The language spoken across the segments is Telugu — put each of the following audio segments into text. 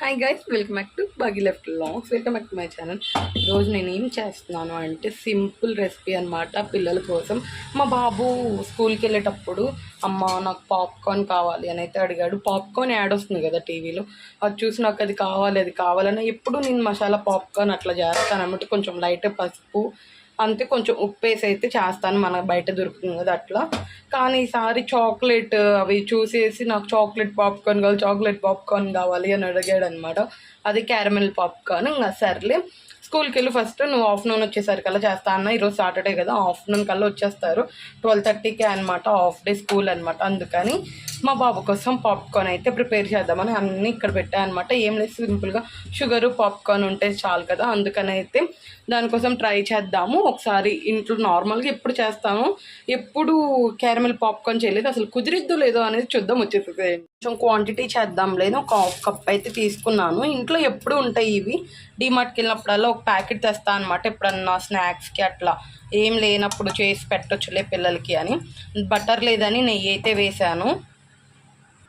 Hi guys welcome back to బగి లెఫ్ట్ longs welcome back to my channel రోజు నేను ఏం చేస్తున్నాను అంటే సింపుల్ రెసిపీ అనమాట పిల్లల కోసం. మా బాబు స్కూల్కి వెళ్ళేటప్పుడు అమ్మ నాకు పాప్కార్న్ కావాలి అని అయితే అడిగాడు. పాప్కార్న్ యాడ్ వస్తుంది కదా టీవీలో. అది చూసి నాకు అది కావాలి అది కావాలని ఎప్పుడు నేను మసాలా పాప్కార్న్ అట్లా చేస్తాను అనమాట కొంచెం లైట్ పసుపు అంతే కొంచెం ఉప్పు వేసి అయితే చేస్తాను. మనకు బయట దొరుకుతుంది కదా అట్లా. కానీ ఈసారి చాక్లెట్ అవి చూసేసి నాకు చాక్లెట్ పాప్కార్న్ కావాలి చాక్లెట్ పాప్కార్న్ కావాలి అని అడిగాడు అనమాట అది క్యారమెల్ పాప్కార్న్. ఇంకా సర్లే. స్కూల్కి వెళ్ళి ఫస్ట్ నువ్వు ఆఫ్టర్నూన్ వచ్చేసరికి అలా చేస్తా అన్న. ఈరోజు సాటర్డే కదా ఆఫ్టర్నూన్ కల్లా వచ్చేస్తారు. ట్వెల్వ్ థర్టీకే అనమాట హాఫ్ డే స్కూల్ అనమాట అందుకని మా బాబు కోసం పాప్కార్న్ అయితే ప్రిపేర్ చేద్దామని అన్నీ ఇక్కడ పెట్టాను అనమాట ఏం లేదు సింపుల్గా షుగరు పాప్కార్న్ ఉంటే చాలు కదా అందుకని అయితే దానికోసం ట్రై చేద్దాము. ఒకసారి ఇంట్లో నార్మల్గా ఎప్పుడు చేస్తాము ఎప్పుడు క్యారమెల్ పాప్కార్న్ చేయలేదు. అసలు కుదిరిద్దో లేదో అనేది చూద్దాం వచ్చేస్తుంది కొంచెం క్వాంటిటీ చేద్దాం లేదు ఒక హాఫ్ కప్ అయితే తీసుకున్నాను. ఇంట్లో ఎప్పుడు ఉంటాయి ఇవి. డిమార్ట్కి వెళ్ళినప్పుడల్లా ఒక ప్యాకెట్ తెస్తా అనమాట ఎప్పుడన్నా స్నాక్స్కి అట్లా. ఏం లేనప్పుడు చేసి పెట్టొచ్చులే పిల్లలకి అని. బటర్ లేదని నెయ్యి అయితే వేశాను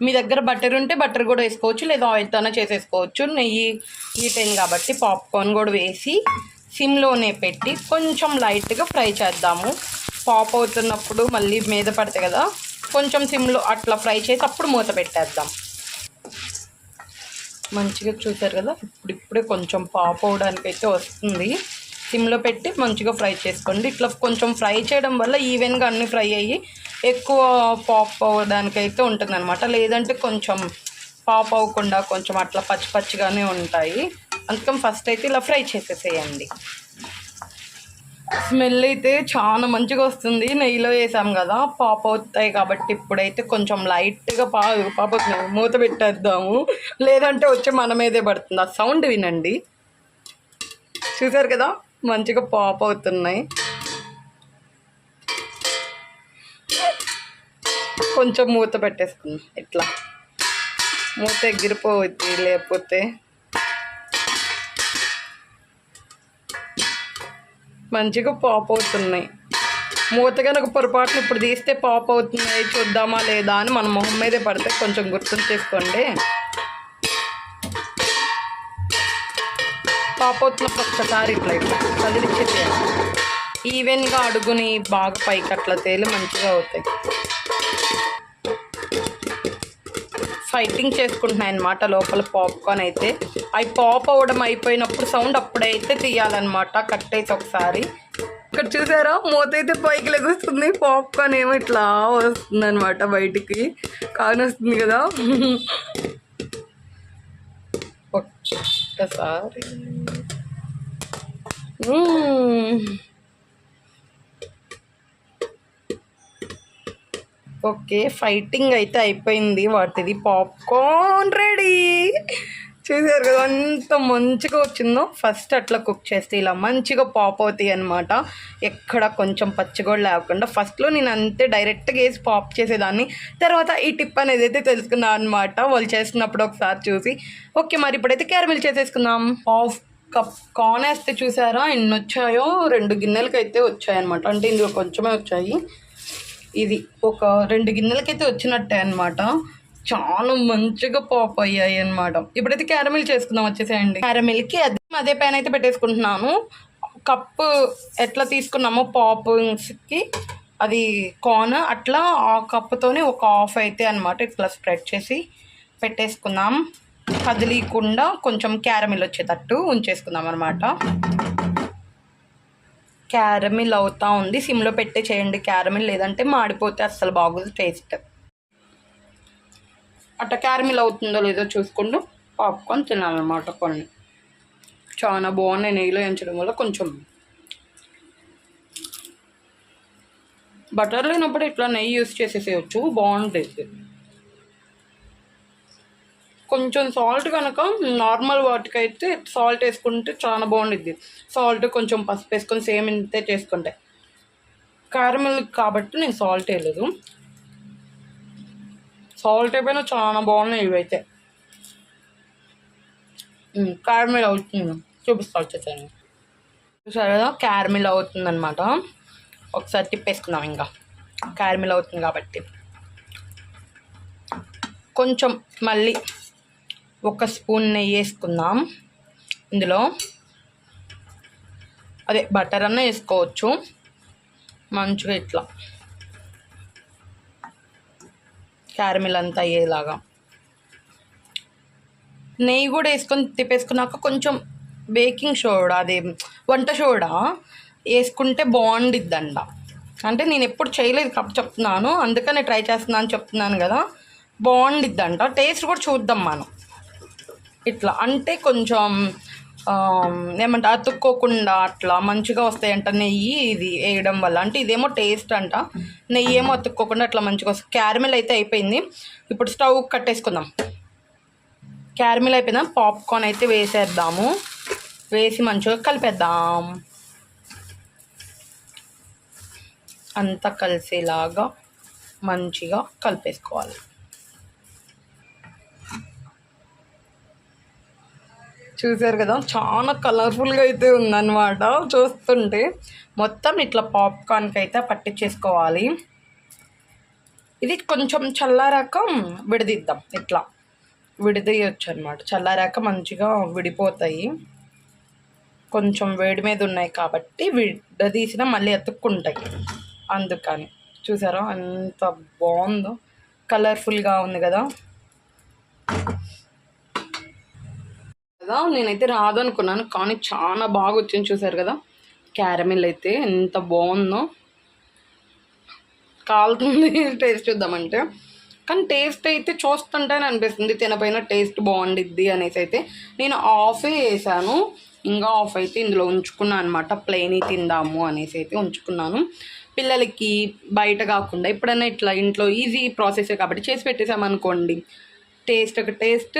మీ దగ్గర బటర్ ఉంటే బటర్ కూడా వేసుకోవచ్చు లేదా ఆయిల్తోనే చేసేసుకోవచ్చు. నెయ్యి హీట్ అయింది కాబట్టి పాప్కార్న్ కూడా వేసి సిమ్లోనే పెట్టి కొంచెం లైట్గా ఫ్రై చేద్దాము. పాప్ అవుతున్నప్పుడు మళ్ళీ మీద పడతాయి కదా కొంచెం సిమ్లో అట్లా ఫ్రై చేసి అప్పుడు మూత పెట్టేద్దాం. మంచిగా చూసారు కదా? ఇప్పుడు ఇప్పుడే కొంచెం పాప్ అవడానికి అయితే వస్తుంది. సిమ్లో పెట్టి మంచిగా ఫ్రై చేసుకోండి. ఇట్లా కొంచెం ఫ్రై చేయడం వల్ల ఈవెన్గా అన్నీ ఫ్రై అయ్యి ఎక్కువ పాప్ అవ్వడానికి అయితే ఉంటుంది అనమాట లేదంటే కొంచెం పాప్ అవ్వకుండా కొంచెం అట్లా పచ్చి పచ్చిగానే ఉంటాయి. అందుకని ఫస్ట్ అయితే ఇలా ఫ్రై చేసేసేయండి. స్మెల్ అయితే చాలా మంచిగా వస్తుంది. నెయ్యిలో వేసాం కదా పాప్ అవుతాయి కాబట్టి ఇప్పుడైతే కొంచెం లైట్గా పా పాప మూత పెట్టేద్దాము. లేదంటే వచ్చి మన మీదే పడుతుంది. ఆ సౌండ్ వినండి. చూసారు కదా మంచిగా పాప్ అవుతున్నాయి. కొంచెం మూత పెట్టేసుకుందాం. ఇట్లా. మూత ఎగిరిపోవద్ది లేకపోతే మంచిగా పాప్ అవుతున్నాయి. మూత కనుక పొరపాటున ఇప్పుడు తీస్తే పాప్ అవుతున్నాయి చూద్దామా లేదా అని మన మొహం మీదే పడితే కొంచెం గుర్తు చేసుకోండి. పాప్ అవుతున్నప్పుడు ఒక్కసారి ఇట్లా ఇట్లా కదిలిచ్చేది ఈవెన్గా అడుగుని బాగా పైకి అట్లా తేలి మంచిగా అవుతాయి. ఫైటింగ్ చేసుకుంటున్నాయి అనమాట లోపల పాప్కార్న్ అయితే. అవి పాప్ అవ్వడం అయిపోయినప్పుడు సౌండ్ అప్పుడైతే తీయాలన్నమాట అయితే ఒకసారి. ఇక్కడ చూసారా? మూత అయితే పైకి లెగుస్తుంది. పాప్కార్న్ ఏమో ఇట్లా వస్తుంది అనమాట బయటికి కానొస్తుంది కదా. ఒక్కసారి. ఓకే ఫైటింగ్ అయితే అయిపోయింది. వాటిది పాప్కార్న్ రెడీ చూసారు కదా ఎంత మంచిగా వచ్చిందో. ఫస్ట్ అట్లా కుక్ చేస్తే ఇలా మంచిగా పాప్ అవుతాయి అనమాట ఎక్కడ కొంచెం పచ్చి కూడా లేకుండా ఫస్ట్లో నేను అంతే డైరెక్ట్గా వేసి పాప్ చేసేదాన్ని. తర్వాత ఈ టిప్ అనేది అయితే తెలుసుకున్నాను అనమాట వాళ్ళు చేస్తున్నప్పుడు ఒకసారి చూసి. ఓకే మరి ఇప్పుడైతే క్యారమిల్ చేసేసుకుందాం. హాఫ్ కప్ కార్న్ వేస్తే చూసారా ఎన్ని వచ్చాయో? రెండు గిన్నెలకి అయితే వచ్చాయన్నమాట. అంటే ఇందులో కొంచెమే వచ్చాయి. ఇది ఒక రెండు గిన్నెలకైతే వచ్చినట్టే అనమాట చాలా మంచిగా పాప్ అయ్యాయి అనమాట ఇప్పుడైతే క్యారమిల్ చేసుకుందాం వచ్చేసేయండి. క్యారమిల్కి అదే అదే పైన అయితే పెట్టేసుకుంటున్నాను. కప్పు ఎట్లా తీసుకున్నామో పాప్స్కి అది కార్న్ అట్లా ఆ కప్పుతోనే ఒక హాఫ్ అయితే అనమాట ఇట్లా స్ప్రెడ్ చేసి పెట్టేసుకుందాం. కదిలీకుండా కొంచెం క్యారమిల్ వచ్చేటట్టు ఉంచేసుకుందాం అనమాట క్యారమిల్ అవుతా ఉంది. సిమ్లో పెట్టే చేయండి. క్యారమిల్ లేదంటే మాడిపోతే అస్సలు బాగోదు టేస్ట్. అట్ట క్యారమిల్ అవుతుందో లేదో చూసుకుంటూ పాప్కార్న్ తినాలన్నమాట కొన్ని. చాలా బాగున్నాయి నెయ్యిలో వేయించడం వల్ల కొంచెం. బటర్ లేనప్పుడు ఇట్లా నెయ్యి యూస్ చేసేసేయచ్చు. బాగుంటుంది కొంచెం సాల్ట్ కనుక నార్మల్ వాటికి అయితే సాల్ట్ వేసుకుంటే చాలా బాగుండిద్ది. సాల్ట్ కొంచెం పసుపు వేసుకొని సేమ్ ఇంతే చేసుకుంటే. క్యారమిల్ కాబట్టి నేను సాల్ట్ వేయలేదు. సాల్ట్ అయిపోయినా చాలా బాగున్నాయి ఇవైతే. క్యారమిల్ అవుతుంది. చూపిస్తా వచ్చేసాను చూసారు కదా క్యారమిల్ అవుతుంది అనమాట ఒకసారి తిప్పేసుకుందాం ఇంకా. క్యారమిల్ అవుతుంది కాబట్టి. కొంచెం మళ్ళీ ఒక స్పూన్ నెయ్యి వేసుకుందాం. ఇందులో అదే బటర్ అన్న వేసుకోవచ్చు. మంచిగా ఇట్లా క్యారమిల్ అంతా అయ్యేలాగా. నెయ్యి కూడా వేసుకొని తిప్పేసుకున్నాక కొంచెం బేకింగ్ సోడా అదే వంట సోడా వేసుకుంటే బాగుండిద్దంట. అంటే నేను ఎప్పుడు చేయలేదు కాబట్టి చెప్తున్నాను. అందుకని ట్రై చేస్తున్నాను చెప్తున్నాను కదా. బాగుండిద్దంట. టేస్ట్ కూడా చూద్దాం మనం. ఇట్లా. అంటే కొంచెం ఏమంట అతుక్కోకుండా అట్లా మంచిగా వస్తాయంట నెయ్యి ఇది వేయడం వల్ల. అంటే ఇదేమో టేస్ట్ అంట. నెయ్యి ఏమో అతుక్కోకుండా అట్లా మంచిగా వస్తుంది క్యారమిల్ అయితే అయిపోయింది. ఇప్పుడు స్టవ్ కట్టేసుకుందాం. క్యారమిల్ అయిపోయిందా? పాప్కార్న్ అయితే వేసేద్దాము. వేసి మంచిగా కలిపేద్దాం. అంతా కలిసేలాగా మంచిగా కలిపేసుకోవాలి. చూసారు కదా చాలా కలర్ఫుల్గా అయితే ఉందన్నమాట. చూస్తుంటే మొత్తం ఇట్లా పాప్కార్న్కి అయితే పట్టించేసుకోవాలి. ఇది కొంచెం చల్లారాక విడదీద్దాం ఇట్లా విడదీయచ్చు అనమాట చల్లారాక మంచిగా విడిపోతాయి. కొంచెం వేడి మీద ఉన్నాయి కాబట్టి విడదీసిన మళ్ళీ ఎత్తుక్కుంటాయి అందుకని చూసారా ఎంత బాగుందో కలర్ఫుల్గా ఉంది కదా. కదా నేనైతే రాదు అనుకున్నాను కానీ చాలా బాగా వచ్చింది చూసారు కదా. క్యారమిల్ అయితే ఎంత బాగుందో. కాలుతుంది టేస్ట్ చూద్దామంటే. కానీ టేస్ట్ అయితే చూస్తుంటేనే అనిపిస్తుంది తినపైన టేస్ట్ బాగుండిద్ది అనేసి అయితే. నేను ఆఫే వేసాను ఇంకా ఆఫ్ అయితే ఇందులో ఉంచుకున్నాను అనమాట ప్లెయిన్ తిందాము అనేసి అయితే ఉంచుకున్నాను. పిల్లలకి బయట కాకుండా ఎప్పుడైనా ఇట్లా ఇంట్లో ఈజీ ప్రాసెస్ కాబట్టి చేసి పెట్టేసామనుకోండి. టేస్ట్ ఒక taste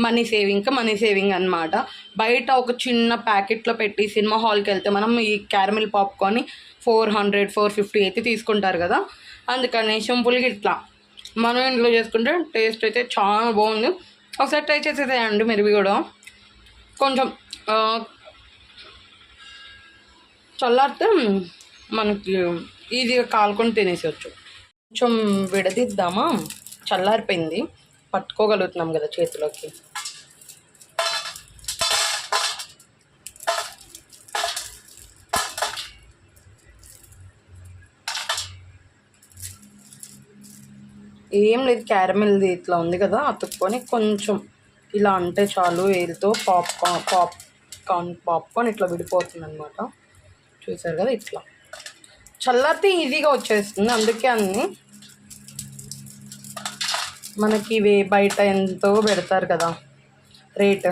money saving money saving అనమాట బయట ఒక చిన్న ప్యాకెట్లో పెట్టి సినిమా హాల్కి వెళ్తే మనం ఈ caramel popcorn four hundred four fifty అయితే తీసుకుంటారు కదా. అందుకని సింపుల్గా ఇట్లా. మనం ఇంట్లో చేసుకుంటే టేస్ట్ అయితే చాలా బాగుంది. ఒకసారి ట్రై చేసేసేయండి మీరు కూడా. కొంచెం చల్లారితే మనకి ఈజీగా కాలుకొని తినేసేయచ్చు. కొంచెం విడదీద్దామా? చల్లారిపోయింది. పట్టుకోగలుగుతున్నాం కదా చేతిలోకి. ఏం లేదు క్యారమిల్ది ఇట్లా ఉంది కదా అతుక్కొని కొంచెం ఇలా అంటే చాలు వేలుతో పాప్కార్న్ పాప్కార్న్ పాప్కార్న్ ఇట్లా విడిపోతుంది అనమాట చూసారు కదా ఇట్లా. చల్లారితే ఈజీగా వచ్చేస్తుంది అందుకే అన్ని మనకి ఇవి బయట ఎంతో పెడతారు కదా రేట్.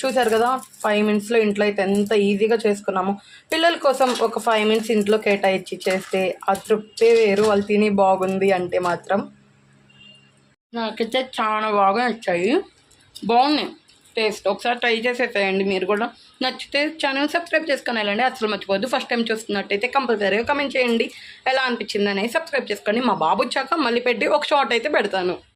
చూసారు కదా ఫైవ్ మినిట్స్లో ఇంట్లో అయితే ఎంత ఈజీగా చేసుకున్నాము. పిల్లల కోసం ఒక ఫైవ్ మినిట్స్ ఇంట్లో కేటాయించి చేస్తే ఆ తృప్తే వేరు వాళ్ళు తిని బాగుంది అంటే మాత్రం. నాకైతే చాలా బాగా నచ్చాయి. బాగున్నాయి. టేస్ట్. ఒకసారి ట్రై చేసేసేయండి మీరు కూడా. నచ్చితే ఛానల్ సబ్స్క్రైబ్ చేసుకొని వెళ్ళండి. అసలు మర్చిపోద్దు ఫస్ట్ టైం చూస్తున్నట్టయితే కంపల్సరీగా కమెంట్ చేయండి. ఎలా అనిపించింది అనేది సబ్స్క్రైబ్ చేసుకోండి. మా బాబు వచ్చాక మళ్ళీ పెట్టి ఒక షార్ట్ అయితే పెడతాను.